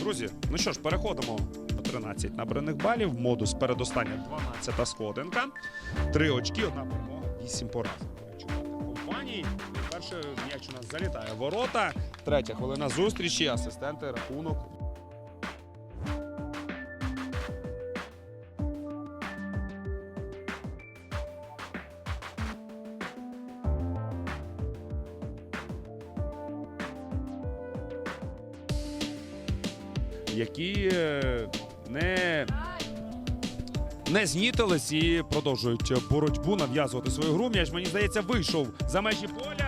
Друзі, ну що ж, переходимо до 13 набраних балів. Модус передостання 12 сходинка. Три очки, одна перемога, 8 пораз. Компанії. перше м'яч у нас залітає ворота. Третя хвилина зустрічі. Асистенти, рахунок. Які е, не не знітились і продовжують боротьбу нав'язувати свою гру. М'яч, мені здається, вийшов за межі поля.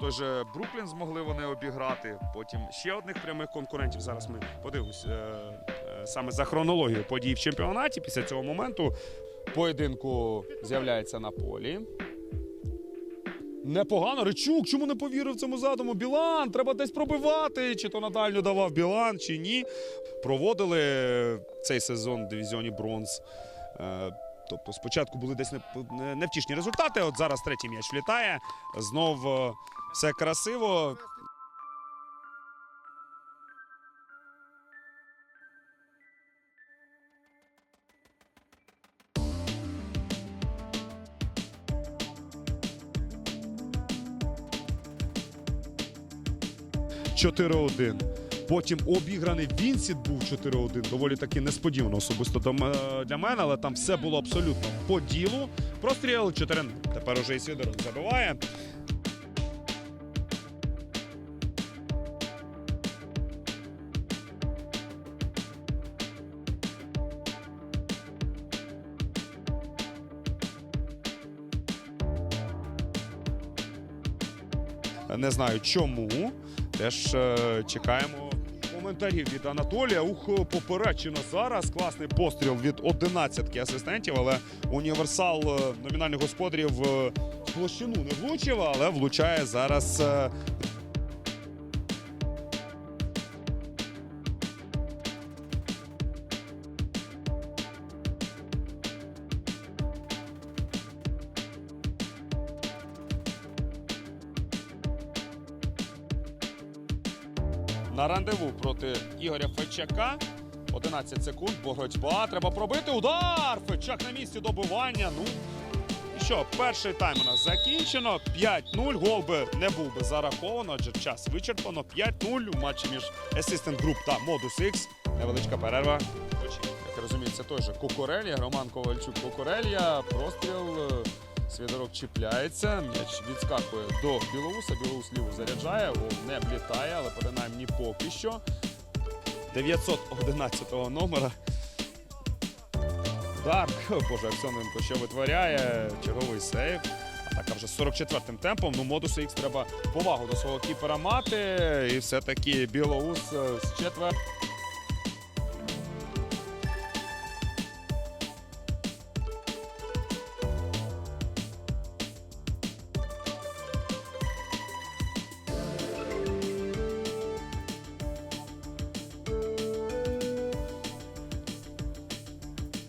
Тож е, Бруклін змогли вони обіграти. Потім ще одних прямих конкурентів. Зараз ми подивимось е, е, саме за хронологією подій в чемпіонаті. Після цього моменту поєдинку з'являється на полі. Непогано. Ричук, чому не повірив цьому задуму? Білан, треба десь пробивати. Чи то на дальню давав Білан, чи ні. Проводили цей сезон в дивізіоні бронз. Тобто спочатку були десь не- не- невтішні результати. От зараз третій м'яч влітає. Знов е, все красиво. «4-1». Потім обіграний Вінсіт був 4-1. Доволі таки несподівано особисто для мене, але там все було абсолютно по ділу. Простріл 4 Тепер уже і Сидоров забиває. Не знаю чому. Теж е, чекаємо коментарів від Анатолія. Ух, поперечено зараз. Класний постріл від 11 асистентів, але універсал е, номінальних господарів е, площину не влучив, але влучає зараз. На рандеву проти Ігоря Фечака. 11 секунд, боротьба. Треба пробити. Удар! Фечак на місці добивання. Ну і що, перший тайм у нас закінчено. 5-0. Гол би не був би зараховано, адже час вичерпано. 5-0 у матчі між Assistant Group та Modus X. Невеличка перерва. Як я розумію, це той же Кукурелія, Роман Ковальчук Кукурелія. Простріл. Свідорок чіпляється, м'яч відскакує до Білоуса. Білоус ліву заряджає, гол не влітає, але принаймні поки що. 911 номера. Удар. Боже, Аксьоненко що витворяє. Черговий сейв. Атака вже з 44-м темпом. Ну, модусу Х треба повагу до свого кіпера мати. І все-таки Білоус е, з четвер.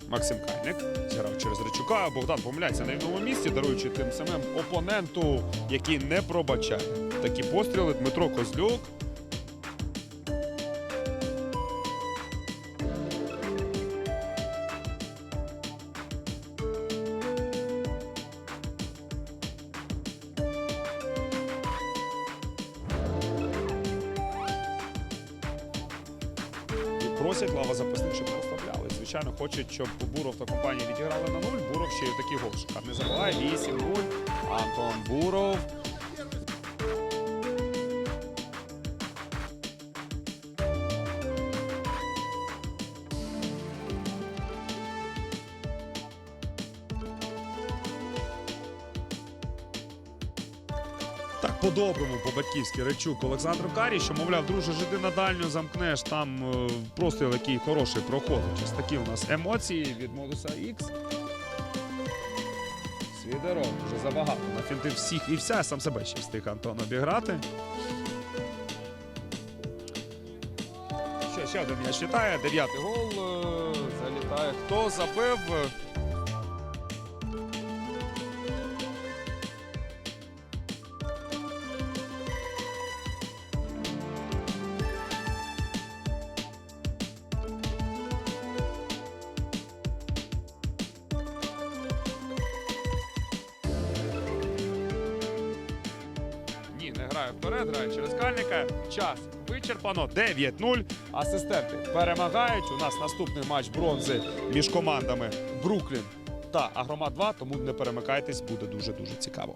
Максим Кальник зіграв через Речука. Богдан помиляється на рівному місці, даруючи тим самим опоненту, який не пробачає. Такі постріли Дмитро Козлюк. Просять лава запасних, щоб розслабляли. Звичайно, хочуть, щоб Буров та компанія відіграли на нуль. Буров ще й такий гол шикарний забиває. 8-0. Антон Буров. Так, по-доброму, по-батьківськи речук Олександру Карі, що, мовляв, друже, жиди на дальню, замкнеш, там е, простріл який хороший проходить. Ось такі у нас емоції від модуса X. Свідеров вже забагато. Нафінтив всіх і вся, сам себе ще встиг Антон обіграти. Що ще один м'яч літає. Дев'ятий гол. е, Залітає. Хто забив? Грає вперед, грає через кальника. Час вичерпано. 9-0. Асистенти перемагають. У нас наступний матч бронзи між командами Бруклін та Агромат 2. Тому не перемикайтесь, буде дуже дуже цікаво.